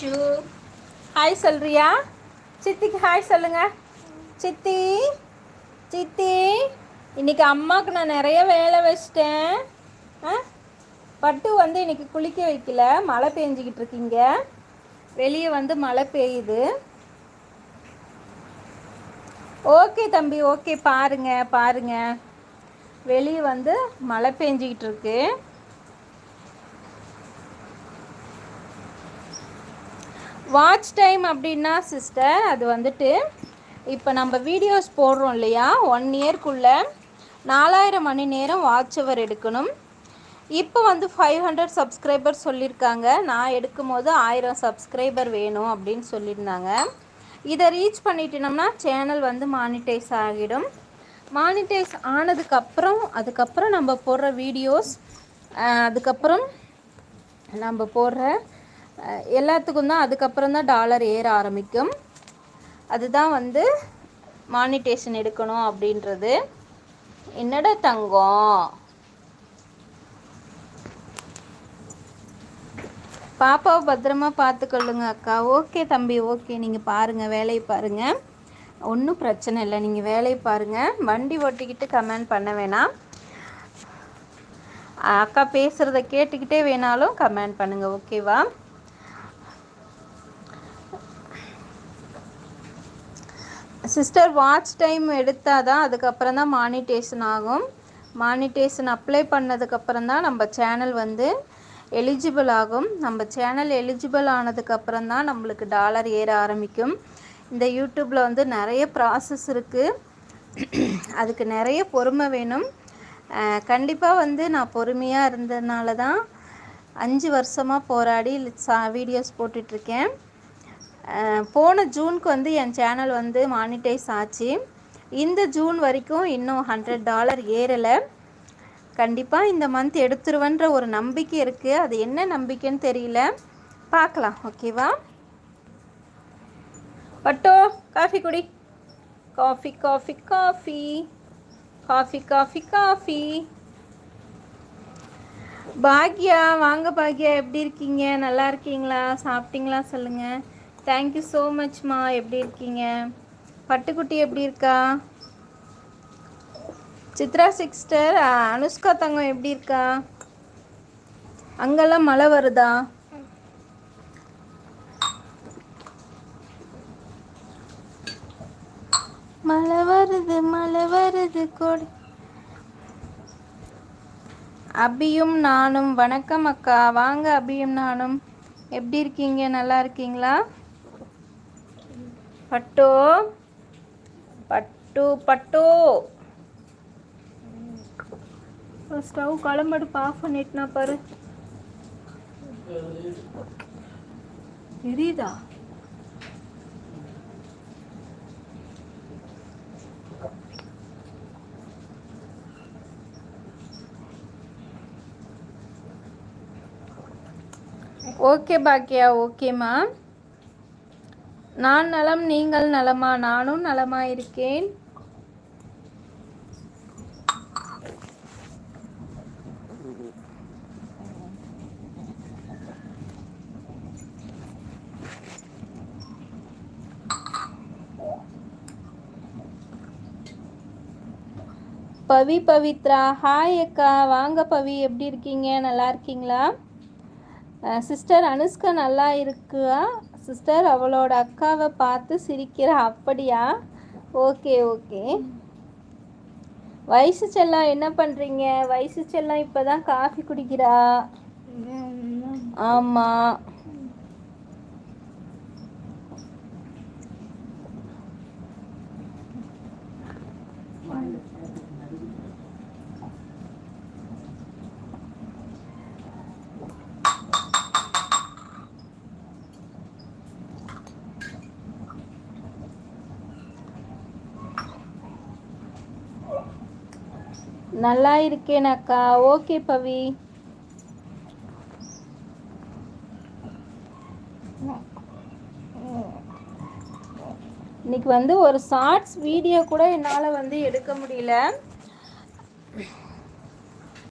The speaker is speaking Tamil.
ஐஷு ஹாய் சொல்றியா சித்திக்கு ஹாய் சொல்லுங்க. சித்தி சித்தி இன்னைக்கு அம்மாவுக்கு நான் நிறைய வேலை வச்சிட்டேன். ஆ? பட்டு வந்து இன்னைக்கு குளிக்க வைக்கல. மழை பெஞ்சிக்கிட்டு இருக்கீங்க. வெளியே வந்து மழை பெய்யுது. ஓகே தம்பி. ஓகே பாருங்க பாருங்க. வெளியே வந்து மழை பெஞ்சிக்கிட்டு இருக்கு. வாட்ச் டைம் அப்படின்னா சிஸ்டர் அது வந்துட்டு இப்போ நம்ம வீடியோஸ் போடுறோம் இல்லையா? ஒன் இயர்க்குள்ளே நாலாயிரம் மணி நேரம் வாட்ச் அவர் எடுக்கணும். இப்போ வந்து ஃபைவ் ஹண்ட்ரட் சப்ஸ்கிரைபர் சொல்லியிருக்காங்க நான் எடுக்கும் போது ஆயிரம் சப்ஸ்கிரைபர் வேணும் அப்படின்னு சொல்லியிருந்தாங்க இதை ரீச் பண்ணிட்டோம்னா சேனல் வந்து மானிட்டைஸ் ஆகிடும். மானிட்டைஸ் ஆனதுக்கப்புறம் அதுக்கப்புறம் நம்ம போடுற வீடியோஸ் அதுக்கப்புறம் நம்ம போடுற எல்லாத்துக்கும் தான் அதுக்கப்புறம் தான் டாலர் ஏற ஆரம்பிக்கும். அதுதான் வந்து மானிட்டேஷன் எடுக்கணும் அப்படின்றது. என்னடா தங்கம்? பாப்பாவை பத்திரமா பார்த்துக்கொள்ளுங்க அக்கா. ஓகே தம்பி ஓகே. நீங்கள் பாருங்கள் வேலையை பாருங்கள் ஒன்றும் பிரச்சனை இல்லை. நீங்கள் வேலையை பாருங்கள் வண்டி ஓட்டிக்கிட்டு கமெண்ட் பண்ண வேணாம். அக்கா பேசுகிறத கேட்டுக்கிட்டே வேணாலும் கமெண்ட் பண்ணுங்கள் ஓகேவா? சிஸ்டர் வாட்ச் டைம் எடுத்தால் தான் அதுக்கப்புறம் தான் மானிட்டேஷன் ஆகும். மானிட்டேஷன் அப்ளை பண்ணதுக்கப்புறம் தான் நம்ம சேனல் வந்து எலிஜிபிள் ஆகும். நம்ம சேனல் எலிஜிபிள் ஆனதுக்கப்புறம் தான் நம்மளுக்கு டாலர் ஏற ஆரம்பிக்கும். இந்த யூடியூப்பில் வந்து நிறைய ப்ராசஸ் இருக்குது அதுக்கு நிறைய பொறுமை வேணும். கண்டிப்பாக வந்து நான் பொறுமையாக இருந்ததுனால தான் அஞ்சு வருஷமாக போராடி சா வீடியோஸ் போட்டுட்ருக்கேன் போன ஜூனுக்கு வந்து என் சேனல் வந்து மானிட்டைஸ் ஆச்சு. இந்த ஜூன் வரைக்கும் இன்னும் ஹண்ட்ரட் டாலர் ஏறலை. கண்டிப்பாக இந்த மந்த் எடுத்துருவன்ற ஒரு நம்பிக்கை இருக்குது அது என்ன நம்பிக்கைன்னு தெரியல. பார்க்கலாம் ஓகேவா பட்டோ காஃபி குடி. Coffee coffee coffee coffee coffee coffee Bhagya வாங்க பாக்யா எப்படி இருக்கீங்க? நல்லா இருக்கீங்களா? சாப்பிட்டீங்களா? சொல்லுங்கள் தேங்க்யூ ஸோ மச்மா எப்படி இருக்கீங்க? பட்டுக்குட்டி எப்படி இருக்கா? சித்ரா சிஸ்டர் அனுஷ்கா தங்கம் எப்படி இருக்கா? அங்கெல்லாம் மழை வருதா? மழை வருது மழை வருது கொடி. அபியும் நானும். வணக்கம் அக்கா. வாங்க அபியும் நானும். எப்படி இருக்கீங்க? நல்லா இருக்கீங்களா? பட்டு பட்டு பட்டு. ஸ்டவ் குழம்படுப்பு ஆஃப் பண்ணிட்டுனா பாரு. எரியுதா ஓகே பாக்கியா. ஓகேம்மா நான் நலம் நீங்கள் நலமா? நானும் நலமா இருக்கேன் பவி பவித்ரா. ஹாய் அக்கா. வாங்க பவி. எப்படி இருக்கீங்க? நல்லா இருக்கீங்களா? சிஸ்டர் அனுஷ்கா நல்லா இருக்கா? சிஸ்டர் அவளோட அக்காவை பார்த்து சிரிக்கிறா. அப்படியா? Okay okay. வயசு செல்லம் என்ன பண்ணுறீங்க வயசு செல்லம் இப்போ தான் காஃபி குடிக்கிறா. ஆமாம் நல்லா இருக்கேன் அக்கா. ஓகே பவி. இன்னைக்கு வந்து ஒரு ஷார்ட்ஸ் வீடியோ கூட என்னால் வந்து எடுக்க முடியல.